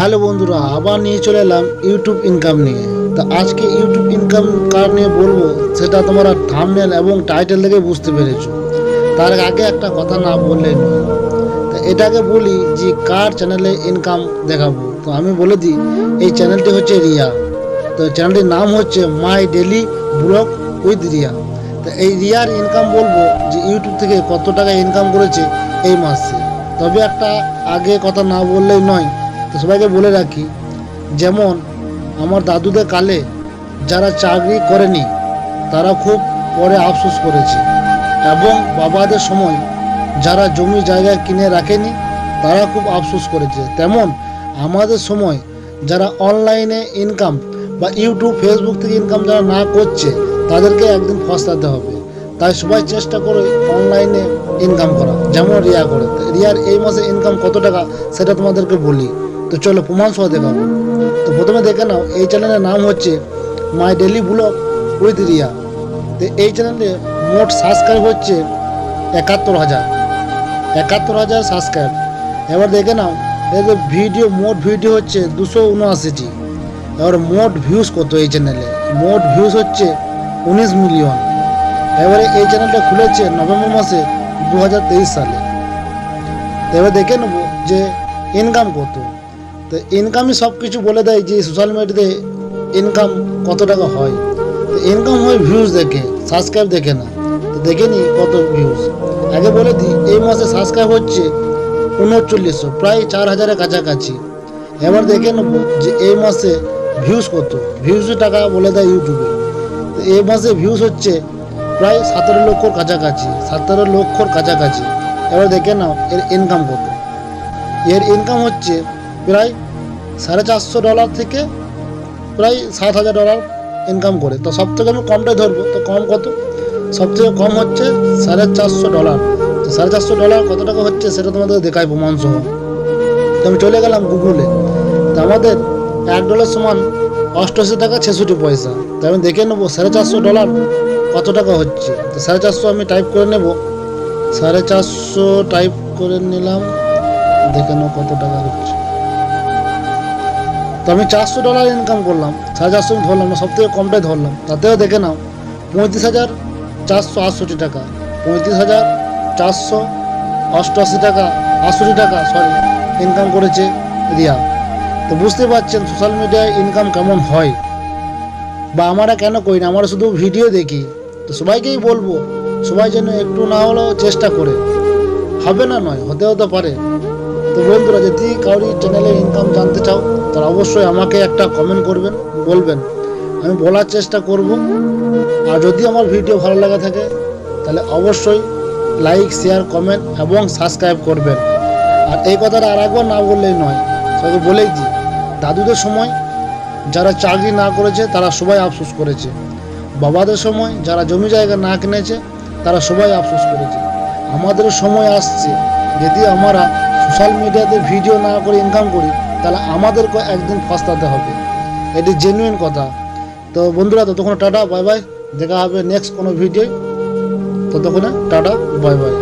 Hello বন্ধুরা, আবার নিয়ে চলে এলাম ইউটিউব ইনকাম নিয়ে। তো আজকে ইউটিউব ইনকাম কার নিয়ে বলব, সেটা তোমরা থামনেল এবং টাইটেল থেকে বুঝতে পেরেছ। তার আগে একটা কথা না বললেই নয়। তো এটাকে বলি যে, কার চ্যানেলে ইনকাম দেখাবো? তো আমি বলে দিই, এই চ্যানেলটি হচ্ছে রিয়া। তো চ্যানেলটির নাম হচ্ছে my daily vlog with Riya তো এই রিয়ার ইনকাম বলব যে ইউটিউব থেকে কত টাকা ইনকাম করেছে এই মাসে। তবে একটা আগে কথা না বললেই নয় তো সবাইকে বলে রাখি, যেমন আমার দাদুদের কালে যারা চাকরি করেনি, তারা খুব পরে আফসোস করেছে। এবং বাবাদের সময় যারা জমি জায়গা কিনে রাখেনি, তারা খুব আফসোস করেছে। তেমন আমাদের সময় যারা অনলাইনে ইনকাম বা ইউটিউব ফেসবুক থেকে ইনকাম যারা না করছে, তাদেরকে একদিন ফসলাতে হবে। তাই সবাই চেষ্টা করে অনলাইনে ইনকাম করা। যেমন রিয়া করে রিয়ার এই মাসে ইনকাম কত টাকা, সেটা তোমাদেরকে বলি। তো চলো প্রমাণ সহ দেখাবো তো প্রথমে দেখে নাও, এই চ্যানেলের নাম হচ্ছে my daily vlog with Riya. তো এই চ্যানেলে মোট সাবস্ক্রাইব হচ্ছে একাত্তর হাজার। একাত্তর হাজার সাবস্ক্রাইব এবার দেখে নাও এদের ভিডিও মোট ভিডিও হচ্ছে দুশো উনআশিটি। এবার মোট ভিউজ কত এই চ্যানেলে? মোট ভিউজ হচ্ছে উনিশ মিলিয়ন। এবারে এই চ্যানেলটা খুলেছে নভেম্বর মাসে দু হাজার তেইশ সালে। এবার দেখে নেব যে ইনকাম কত। তো ইনকামই সব কিছু বলে দেয় যে সোশ্যাল মিডিয়াতে ইনকাম কত টাকা হয়। তো ইনকাম হয় ভিউজ দেখে সাবস্ক্রাইব দেখে না। তো দেখে নি কত ভিউজ আগে বলে দিই, এই মাসে সাবস্ক্রাইব হচ্ছে উনচল্লিশশো, প্রায় চার হাজারের কাছাকাছি। এবার দেখে নেব যে এই মাসে ভিউজ কত। ভিউজ টাকা বলে দেয় ইউটিউবে তো এই মাসে ভিউজ হচ্ছে প্রায় সতেরো লক্ষর কাছাকাছি, সতেরো লক্ষর কাছাকাছি। এবার দেখে নাও এর ইনকাম কত। এর ইনকাম হচ্ছে প্রায় সাড়ে চারশো ডলার থেকে প্রায় সাত হাজার ডলার ইনকাম করে। তো সব থেকে আমি কমটাই ধরবো। তো কম কত? সব থেকে কম হচ্ছে সাড়ে চারশো ডলার তো সাড়ে চারশো ডলার কত টাকা হচ্ছে সেটা তোমাদের দেখাই প্রমাণ সহ তো আমি চলে গেলাম গুগলে। তো আমাদের এক ডলার সমান অষ্টআশি টাকা ছেষট্টি পয়সা। তো আমি দেখে নেব সাড়ে চারশো ডলার কত টাকা হচ্ছে। তো সাড়ে চারশো আমি টাইপ করে নেব। সাড়ে চারশো টাইপ করে নিলাম। দেখে নাও কত টাকা হচ্ছে। তো আমি চারশো ডলার ইনকাম করলাম, সাড়ে চারশো আমি ধরলাম না সব থেকে কমটাই ধরলাম। তাতেও দেখে নাও, পঁয়ত্রিশ হাজার চারশো আটষট্টি টাকা, পঁয়ত্রিশ হাজার চারশো অষ্টআশি টাকা, আটষট্টি টাকা সরি ইনকাম করেছে রিয়া। তো বুঝতে পারছেন সোশ্যাল মিডিয়ায় ইনকাম কেমন হয়? বা আমরা কেন করি না? আমরা শুধু ভিডিও দেখি। তো সবাইকেই বলব, সবাই যেন একটু না হলেও চেষ্টা করে। হবে না নয় হতে হতে পারে। তো বন্ধুরা, যদি কারোর চ্যানেলে ইনকাম জানতে চাও তাহলে অবশ্যই আমাকে একটা কমেন্ট করবেন, বলবেন। আমি বলার চেষ্টা করব। আর যদি আমার ভিডিও ভালো লাগা থাকে, তাহলে অবশ্যই লাইক শেয়ার কমেন্ট এবং সাবস্ক্রাইব করবেন। আর এই কথাটা আর একবার না বললেই নয়, সবাইকে বলেই দিই, দাদুদের সময় যারা চাকরি না করেছে, তারা সবাই আফসোস করেছে। বাবাদের সময় যারা জমি জায়গা না কিনেছে, তারা সবাই আফসোস করেছে। আমাদের সময় আসছে, যদি আমরা সোশ্যাল মিডিয়াতে ভিডিও না করে ইনকাম করি তাহলে আমাদেরকে একদিন ফাঁসতাতে হবে। এটি জেনুইন কথা। তো বন্ধুরা, ততক্ষণ টাটা, বাই বাই। দেখা হবে নেক্সট কোনো ভিডিও ততক্ষণে টাটা, বাই বাই।